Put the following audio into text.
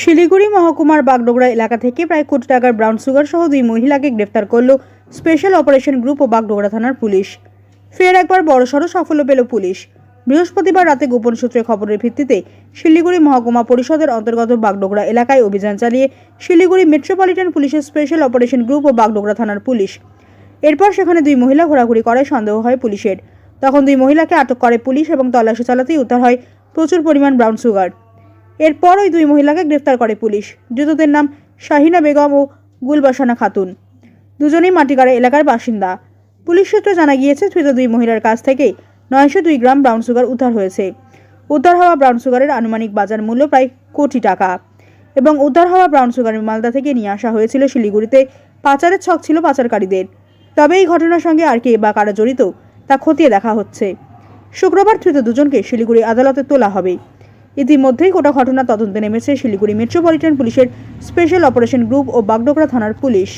শিলিগুড়ি মহকুমার বাগডোগরা এলাকা থেকে প্রায় কোটি টাকার ব্রাউন সুগার সহ দুই মহিলাকে গ্রেফতার করল স্পেশাল অপারেশন গ্রুপ ও বাগডোগরা থানার পুলিশ। ফের একবার বড়সড় সাফল্য পেল পুলিশ। বৃহস্পতিবার রাতে গোপন সূত্রে খবরের ভিত্তিতে শিলিগুড়ি মহকুমা পরিষদের অন্তর্গত বাগডোগরা এলাকায় অভিযান চালিয়ে শিলিগুড়ি মেট্রোপলিটন পুলিশের স্পেশাল অপারেশন গ্রুপ ও বাগডোগরা থানার পুলিশ। এরপর সেখানে দুই মহিলা ঘোরাঘুরি করায় সন্দেহ হয় পুলিশের। তখন দুই মহিলাকে আটক করে পুলিশ এবং তল্লাশি চালাতেই উদ্ধার হয় প্রচুর পরিমাণ ব্রাউন সুগার। এরপর ওই দুই মহিলাকে গ্রেফতার করে পুলিশ। ধৃতদের নাম শাহিনা বেগম ও গুলবাসানা খাতুন। দুজনেই মাটিগাড়া এলাকার বাসিন্দা। পুলিশ সূত্রে জানা গিয়েছে, ধৃত দুই মহিলার কাছ থেকে নয়শো দুই গ্রাম ব্রাউন সুগার উদ্ধার হয়েছে। উদ্ধার হওয়া ব্রাউন সুগারের আনুমানিক বাজার মূল্য প্রায় কোটি টাকা এবং উদ্ধার হওয়া ব্রাউন সুগার মালদা থেকে নিয়ে আসা হয়েছিল শিলিগুড়িতে। পাচারের ছক ছিল পাচারকারীদের। তবে এই ঘটনার সঙ্গে আর কে বা কারা জড়িত তা খতিয়ে দেখা হচ্ছে। শুক্রবার ধৃত দুজনকে শিলিগুড়ি আদালতে তোলা হবে। ইতিমধ্যেই গোটা ঘটনা তদন্তে নেমেছে শিলিগুড়ি মেট্রোপলিটন পুলিশের স্পেশাল অপারেশন গ্রুপ ও বাগডোগরা থানার পুলিশ।